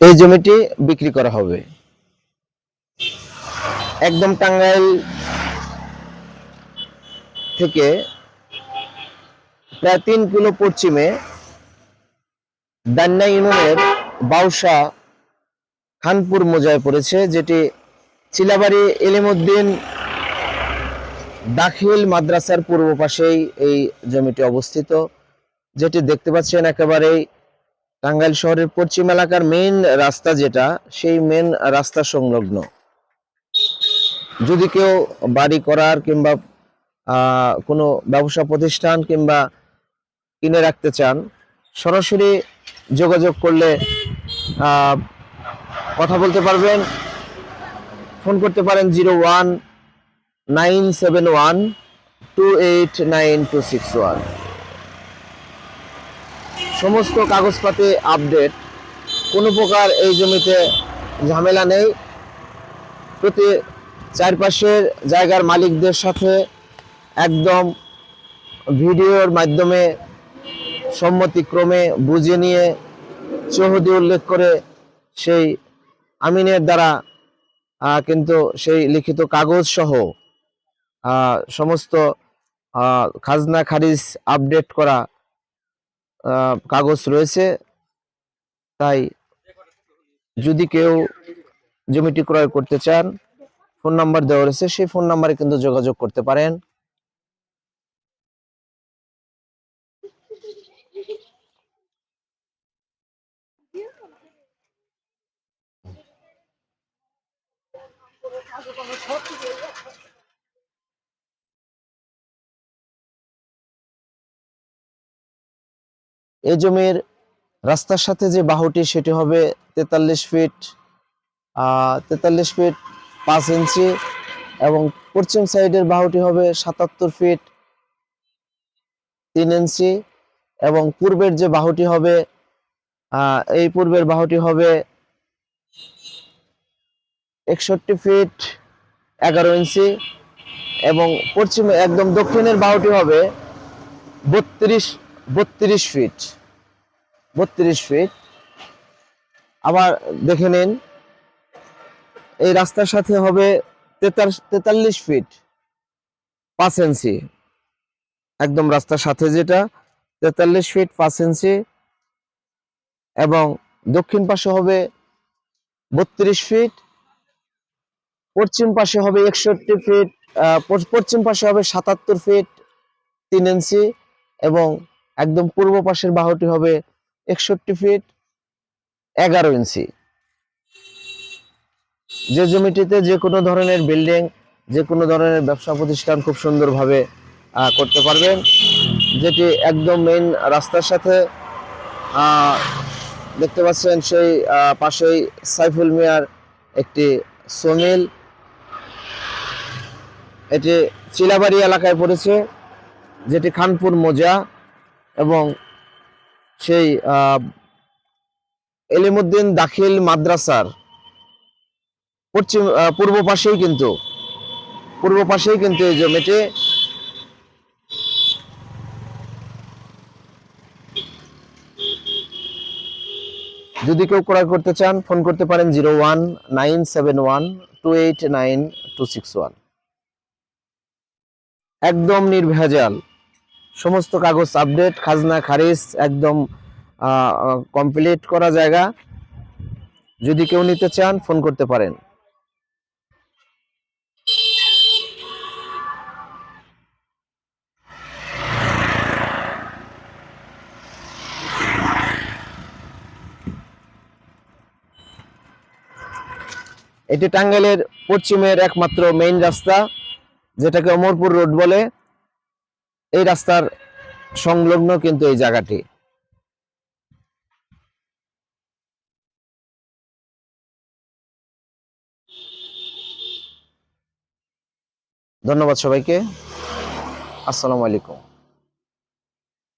এই জমিটি বিক্রি করা হবে। একদম টাঙ্গাইল থেকে প্রায় তিন কিলো পশ্চিমে দান্না ইউনিয়নের বাউসা খানপুর মোজায় পড়েছে, যেটি চিলাবাড়ি এলিমুদ্দিন দাখিল মাদ্রাসার পূর্ব পাশেই এই জমিটি অবস্থিত, যেটি দেখতে পাচ্ছেন একেবারেই টাঙ্গাইল শহরের পশ্চিম এলাকার মেইন রাস্তা যেটা, সেই মেইন রাস্তা সংলগ্ন। যদি কেউ বাড়ি করার কিংবা কোনো ব্যবসা প্রতিষ্ঠান কিংবা কিনে রাখতে চান, সরাসরি যোগাযোগ করলে কথা বলতে পারবেন। ফোন করতে পারেন zero one nine seven one two eight nine two six one. সমস্ত কাগজপাতি আপডেট কোনো প্রকার এই জমিতে ঝামেলা নেই। প্রতি চারপাশের জায়গার মালিকদের সাথে একদম ভিডিওর মাধ্যমে সম্মতিক্রমে বুঝে নিয়ে চৌহদি উল্লেখ করে সেই আমিনের দ্বারা কিন্তু সেই লিখিত কাগজ সহ সমস্ত খাজনা খারিজ আপডেট করা কাগজ রয়েছে। তাই যদি কেউ জমিটি ক্রয় করতে চান, ফোন নাম্বার দেওয়া রয়েছে, সেই ফোন নাম্বারে কিন্তু যোগাযোগ করতে পারেন। এই জমির রাস্তার সাথে যে বাহুটি, সেটি হবে তেতাল্লিশ ফিট তেতাল্লিশ ফিট পাঁচ ইঞ্চি এবং পশ্চিম সাইডের বাহুটি হবে সাতাত্তর ফিট তিন ইঞ্চি এবং পূর্বের যে বাহুটি হবে এই পূর্বের বাহুটি হবে একষট্টি ফিট এগারো ইঞ্চি এবং পশ্চিমে একদম দক্ষিণের বাহুটি হবে বত্রিশ বত্রিশ ফিট। বত্রিশ ফিট আবার দেখে নিন, এই রাস্তার সাথে হবে তেতাল- তেতাল্লিশ ফিট পাঁচ ইঞ্চি একদম রাস্তার সাথে যেটা, তেতাল্লিশ ফিট পাঁচ ইঞ্চি এবং দক্ষিণ পাশে হবে বত্রিশ ফিট পশ্চিম পাশে হবে একষট্টি ফিট পশ্চিম পাশে হবে সাতাত্তর ফিট তিন ইঞ্চি এবং একদম পূর্ব পাশের বাহুটি হবে একষট্টি ফিট, এগারো ইঞ্চি। যে জমিটিতে যে কোনো ধরনের বিল্ডিং যে কোনো ধরনের ব্যবসা প্রতিষ্ঠান খুব সুন্দরভাবে করতে পারবেন। যেটি একদম মেইন রাস্তার সাথে দেখতে পাচ্ছেন সেই পাশেই সাইফুল মিয়ার একটি সমিল। এটি চিলাবাড়ি এলাকায় পড়েছে, যেটি খানপুর মোজা এবং সেই এলিমুদ্দিন দাখিল মাদ্রাসার পশ্চিম পূর্ব পাশেই কিন্তু, পূর্ব পাশেই কিন্তু এই জমিটি। যদি কেউ ক্রয় করতে চান, ফোন করতে পারেন zero one nine seven one two eight nine two six one. একদম নির্ভেজাল। সমস্ত কাগজ আপডেট খাজনা, খারিজ একদম কমপ্লিট করা জায়গা। যদি কেউ নিতে চান ফোন করতে পারেন। এটি টাঙ্গাইলের পশ্চিমের একমাত্র মেইন রাস্তা, যেটাকে অমরপুর রোড বলে। এই রাস্তার সংলগ্ন কিন্তু এই জায়গাটি। ধন্যবাদ সবাইকে। আসসালামু আলাইকুম।